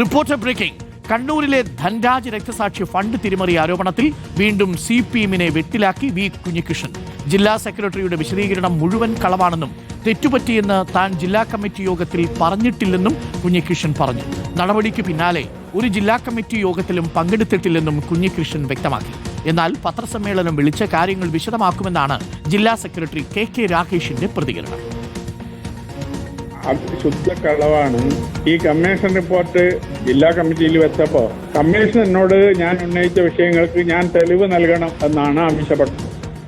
Reporter breaking. കണ്ണൂരിലെ ധൻരാജ് രക്തസാക്ഷി fund തിരിമറി ആരോപണത്തിൽ വീണ്ടും സി പി എമ്മിനെ വെട്ടിലാക്കി വി കുഞ്ഞികൃഷ്ണൻ. ജില്ലാ സെക്രട്ടറിയുടെ വിശദീകരണം മുഴുവൻ കളവാണെന്നും തെറ്റുപറ്റിയെന്ന് താൻ ജില്ലാ കമ്മിറ്റി യോഗത്തിൽ പറഞ്ഞിട്ടില്ലെന്നും കുഞ്ഞികൃഷ്ണൻ പറഞ്ഞു. നടപടിക്ക് പിന്നാലെ ഒരു ജില്ലാ കമ്മിറ്റി യോഗത്തിലും പങ്കെടുത്തിട്ടില്ലെന്നും കുഞ്ഞികൃഷ്ണൻ വ്യക്തമാക്കി. എന്നാൽ പത്രസമ്മേളനം വിളിച്ച കാര്യങ്ങൾ വിശദമാക്കുമെന്നാണ് ജില്ലാ സെക്രട്ടറി കെ കെ രാകേഷിന്റെ പ്രതികരണം. ശുദ്ധ കളവാണ്. ഈ കമ്മീഷൻ റിപ്പോർട്ട് ജില്ലാ കമ്മിറ്റിയിൽ വെച്ചപ്പോ കമ്മീഷൻ എന്നോട് ഞാൻ ഉന്നയിച്ച വിഷയങ്ങൾക്ക് ഞാൻ തെളിവ് നൽകണം എന്നാണ് ആവശ്യപ്പെട്ടത്.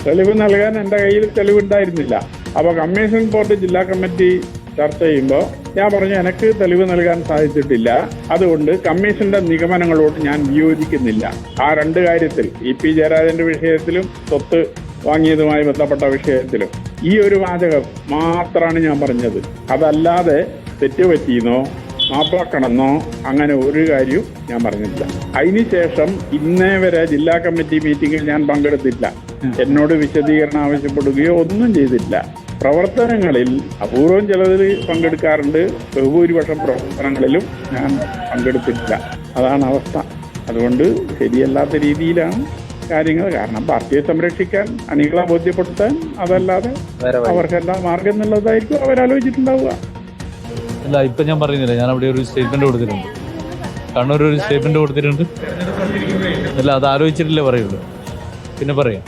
തെളിവ് നൽകാൻ എന്റെ കയ്യിൽ തെളിവുണ്ടായിരുന്നില്ല. അപ്പോൾ കമ്മീഷൻ റിപ്പോർട്ട് ജില്ലാ കമ്മിറ്റി ചർച്ച ചെയ്യുമ്പോൾ ഞാൻ പറഞ്ഞു എനിക്ക് തെളിവ് നൽകാൻ സാധിച്ചിട്ടില്ല. അതുകൊണ്ട് കമ്മീഷന്റെ നിഗമനങ്ങളോട് ഞാൻ വിയോജിക്കുന്നില്ല. ആ രണ്ട് കാര്യത്തിൽ ഇ പി ജയരാജന്റെ വിഷയത്തിലും സ്വത്ത് വാങ്ങിയതുമായി ബന്ധപ്പെട്ട വിഷയത്തിലും. ഈ ഒരു വാചകം മാത്രമാണ് ഞാൻ പറഞ്ഞത്. അതല്ലാതെ തെറ്റുപറ്റിയെന്നോ മാപ്പാക്കണമെന്നോ അങ്ങനെ ഒരു കാര്യവും ഞാൻ പറഞ്ഞില്ല അതിനുശേഷം ഇന്നേ വരെ ജില്ലാ കമ്മിറ്റി മീറ്റിംഗിൽ ഞാൻ പങ്കെടുത്തില്ല എന്നോട് വിശദീകരണം ആവശ്യപ്പെടുകയോ ഒന്നും ചെയ്തില്ല പ്രവർത്തനങ്ങളിൽ അപൂർവം ചിലതിൽ പങ്കെടുക്കാറുണ്ട്. ബഹുഭൂരിപക്ഷം പ്രവർത്തനങ്ങളിലും ഞാൻ പങ്കെടുത്തിട്ടില്ല. അതാണ് അവസ്ഥ. അതുകൊണ്ട് ശരിയല്ലാത്ത രീതിയിലാണ് കാര്യങ്ങൾ കാരണം പാർട്ടിയെ സംരക്ഷിക്കാൻ അണികളെ ബോധ്യപ്പെടുത്താൻ അതല്ലാതെ അവർക്കെന്താ മാർഗം എന്നുള്ളതായിരിക്കും അവരാലോചിച്ചിട്ടുണ്ടാവുക. അല്ല ഇപ്പൊ ഞാൻ പറയുന്നില്ല ഞാൻ അവിടെ ഒരു സ്റ്റേറ്റ്മെന്റ് കൊടുത്തിട്ടുണ്ട്. കണ്ണൂർ ഒരു സ്റ്റേറ്റ്മെന്റ് കൊടുത്തിട്ടുണ്ട്. അല്ല അത് ആലോചിച്ചിട്ടില്ലേ പറയുള്ളൂ. പിന്നെ പറയാം.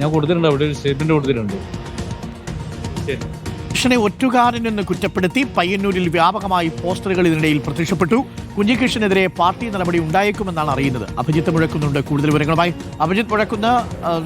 ഞാൻ കൊടുത്തിട്ടുണ്ട് അവിടെ ഒരു സ്റ്റേറ്റ്മെന്റ് കൊടുത്തിട്ടുണ്ട്. ശരി. കൃഷ്ണനെ ഒറ്റുകാരൻ എന്ന് കുറ്റപ്പെടുത്തി പയ്യന്നൂരിൽ വ്യാപകമായി പോസ്റ്ററുകൾ ഇതിനിടയിൽ പ്രത്യക്ഷപ്പെട്ടു. കുഞ്ഞികൃഷ്ണനെതിരെ പാർട്ടി നടപടി ഉണ്ടായേക്കുമെന്നാണ് അറിയുന്നത്. അഭിജിത്ത് മുഴക്കുന്നുണ്ട്. കൂടുതൽ വിവരങ്ങളുമായി അഭിജിത്ത് മുഴക്കുന്ന.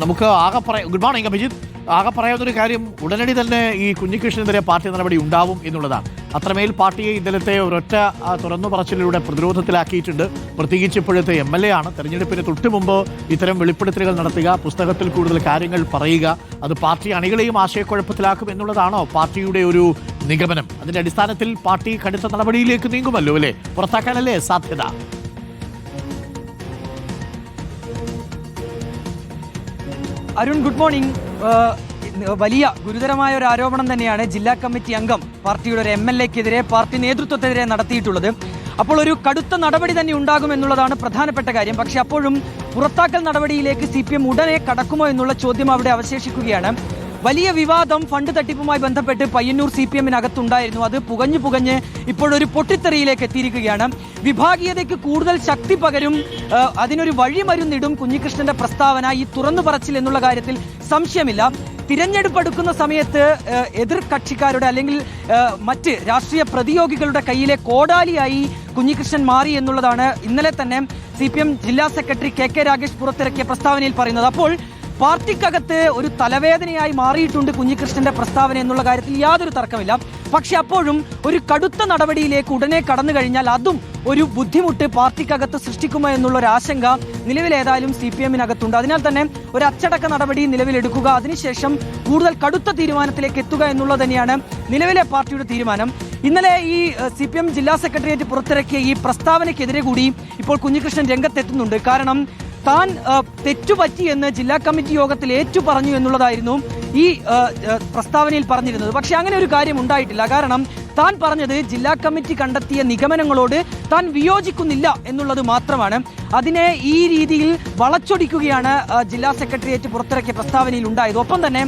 നമുക്ക് ആകെ പറയാം ഗുഡ് മോർണിംഗ് അഭിജിത്ത്. ആകെ പറയാവുന്നൊരു കാര്യം ഉടനടി തന്നെ ഈ കുഞ്ഞികൃഷ്ണനെതിരെ പാർട്ടി നടപടി ഉണ്ടാവും എന്നുള്ളതാണ്. അത്രമേൽ പാർട്ടിയെ ഇന്നലത്തെ ഒരൊറ്റ തുറന്നു പറച്ചിലൂടെ പ്രതിരോധത്തിലാക്കിയിട്ടുണ്ട്. പ്രത്യേകിച്ച് ഇപ്പോഴത്തെ എം എൽ എ ആണ്. തെരഞ്ഞെടുപ്പിന് തൊട്ട് മുമ്പ് ഇത്തരം വെളിപ്പെടുത്തലുകൾ നടത്തുക പുസ്തകത്തിൽ കൂടുതൽ കാര്യങ്ങൾ പറയുക അത് പാർട്ടി അണികളെയും ആശയക്കുഴപ്പത്തിലാക്കും എന്നുള്ളതാണോ പാർട്ടിയുടെ ഒരു നിഗമനം? അതിന്റെ അടിസ്ഥാനത്തിൽ പാർട്ടി കടുത്ത നടപടിയിലേക്ക് നീങ്ങുമല്ലോ അല്ലേ? പുറത്താക്കാനല്ലേ സാധ്യത? Arun good morning. വലിയ ഗുരുതരമായ ഒരു ആരോപണം തന്നെയാണ് ജില്ലാ കമ്മിറ്റി അംഗം പാർട്ടിയുടെ ഒരു എം എൽ എക്കെതിരെ പാർട്ടി നേതൃത്വത്തിനെതിരെ നടത്തിയിട്ടുള്ളത്. അപ്പോൾ ഒരു കടുത്ത നടപടി തന്നെ ഉണ്ടാകും എന്നുള്ളതാണ് പ്രധാനപ്പെട്ട കാര്യം. പക്ഷെ അപ്പോഴും പുറത്താക്കൽ നടപടിയിലേക്ക് സി പി എം ഉടനെ കടക്കുമോ എന്നുള്ള ചോദ്യം അവിടെ അവശേഷിക്കുകയാണ്. വലിയ വിവാദം ഫണ്ട് തട്ടിപ്പുമായി ബന്ധപ്പെട്ട് പയ്യന്നൂർ സി പി എമ്മിനകത്തുണ്ടായിരുന്നു. അത് പുകഞ്ഞു പുകഞ്ഞ് ഇപ്പോഴൊരു പൊട്ടിത്തെറിയിലേക്ക് എത്തിയിരിക്കുകയാണ്. വിഭാഗീയതയ്ക്ക് കൂടുതൽ ശക്തി പകരും അതിനൊരു വഴിമരുന്നിടും കുഞ്ഞികൃഷ്ണന്റെ പ്രസ്താവന ഈ തുറന്നു പറച്ചിൽ എന്നുള്ള കാര്യത്തിൽ സംശയമില്ല. തിരഞ്ഞെടുപ്പ് എടുക്കുന്ന സമയത്ത് എതിർ കക്ഷിക്കാരുടെ അല്ലെങ്കിൽ മറ്റ് രാഷ്ട്രീയ പ്രതിയോഗികളുടെ കയ്യിലെ കോടാലിയായി കുഞ്ഞികൃഷ്ണൻ മാറി എന്നുള്ളതാണ് ഇന്നലെ തന്നെ സി ജില്ലാ സെക്രട്ടറി കെ കെ പുറത്തിറക്കിയ പ്രസ്താവനയിൽ പറയുന്നത്. അപ്പോൾ പാർട്ടിക്കകത്ത് ഒരു തലവേദനയായി മാറിയിട്ടുണ്ട് കുഞ്ഞികൃഷ്ണന്റെ പ്രസ്താവന എന്നുള്ള കാര്യത്തിൽ യാതൊരു തർക്കമില്ല. പക്ഷെ അപ്പോഴും ഒരു കടുത്ത നടപടിയിലേക്ക് ഉടനെ കടന്നു കഴിഞ്ഞാൽ അതും ഒരു ബുദ്ധിമുട്ട് പാർട്ടിക്കകത്ത് സൃഷ്ടിക്കുമോ എന്നുള്ള ഒരു ആശങ്ക നിലവിലേതായാലും സി പി എമ്മിനകത്തുണ്ട്. അതിനാൽ തന്നെ ഒരു അച്ചടക്ക നടപടി നിലവിലെടുക്കുക അതിനുശേഷം കൂടുതൽ കടുത്ത തീരുമാനത്തിലേക്ക് എത്തുക എന്നുള്ളത് തന്നെയാണ് നിലവിലെ പാർട്ടിയുടെ തീരുമാനം. ഇന്നലെ ഈ സി പി എം ജില്ലാ സെക്രട്ടേറിയറ്റ് പുറത്തിറക്കിയ ഈ പ്രസ്താവനയ്ക്കെതിരെ കൂടി ഇപ്പോൾ കുഞ്ഞികൃഷ്ണൻ രംഗത്തെത്തുന്നുണ്ട്. കാരണം താൻ തെറ്റുപറ്റി എന്ന് ജില്ലാ കമ്മിറ്റി യോഗത്തിൽ ഏറ്റു പറഞ്ഞു എന്നുള്ളതായിരുന്നു ഈ പ്രസ്താവനയിൽ പറഞ്ഞിരുന്നത്. പക്ഷെ അങ്ങനെ ഒരു കാര്യം ഉണ്ടായിട്ടില്ല. കാരണം താൻ പറഞ്ഞത് ജില്ലാ കമ്മിറ്റി കണ്ടെത്തിയ നിഗമനങ്ങളോട് താൻ വിയോജിക്കുന്നില്ല എന്നുള്ളത് മാത്രമാണ്. അതിനെ ഈ രീതിയിൽ വളച്ചൊടിക്കുകയാണ് ജില്ലാ സെക്രട്ടേറിയറ്റ് പുറത്തിറക്കിയ പ്രസ്താവനയിൽ ഉണ്ടായത്. ഒപ്പം തന്നെ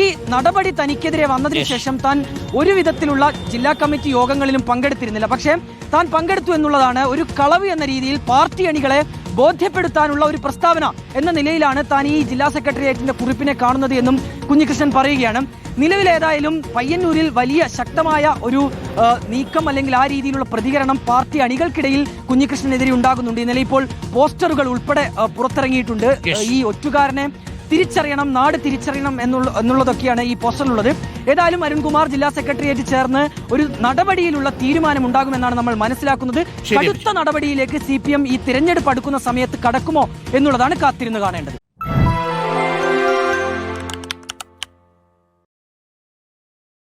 ഈ നടപടി തനിക്കെതിരെ വന്നതിന് ശേഷം താൻ ഒരു വിധത്തിലുള്ള ജില്ലാ കമ്മിറ്റി യോഗങ്ങളിലും പങ്കെടുത്തിരുന്നില്ല. പക്ഷേ താൻ പങ്കെടുത്തു എന്നുള്ളതാണ് ഒരു കളവ് എന്ന രീതിയിൽ പാർട്ടി അണികളെ ബോധ്യപ്പെടുത്താനുള്ള ഒരു പ്രസ്താവന എന്ന നിലയിലാണ് താൻ ഈ ജില്ലാ സെക്രട്ടേറിയറ്റിന്റെ കുറിപ്പിനെ കാണുന്നത് എന്നും കുഞ്ഞികൃഷ്ണൻ പറയുകയാണ്. നിലവിലേതായാലും പയ്യന്നൂരിൽ വലിയ ശക്തമായ ഒരു നീക്കം അല്ലെങ്കിൽ ആ രീതിയിലുള്ള പ്രതികരണം പാർട്ടി അണികൾക്കിടയിൽ കുഞ്ഞികൃഷ്ണനെതിരെ ഉണ്ടാകുന്നുണ്ട്. ഇന്നലെ ഇപ്പോൾ പോസ്റ്ററുകൾ ഉൾപ്പെടെ പുറത്തിറങ്ങിയിട്ടുണ്ട്. ഈ ഒറ്റുകാരനെ തിരിച്ചറിയണം നാട് തിരിച്ചറിയണം എന്നുള്ള എന്നുള്ളതൊക്കെയാണ് ഈ പോസ്റ്ററിലുള്ളത്. ഏതായാലും അരുൺകുമാർ ജില്ലാ സെക്രട്ടേറിയറ്റ് ചേർന്ന് ഒരു നടപടിയിലുള്ള തീരുമാനം ഉണ്ടാകുമെന്നാണ് നമ്മൾ മനസ്സിലാക്കുന്നത്. കടുത്ത നടപടിയിലേക്ക് സി പി എം ഈ തിരഞ്ഞെടുപ്പ് അടുക്കുന്ന സമയത്ത് കടക്കുമോ എന്നുള്ളതാണ് കാത്തിരുന്ന് കാണേണ്ടത്.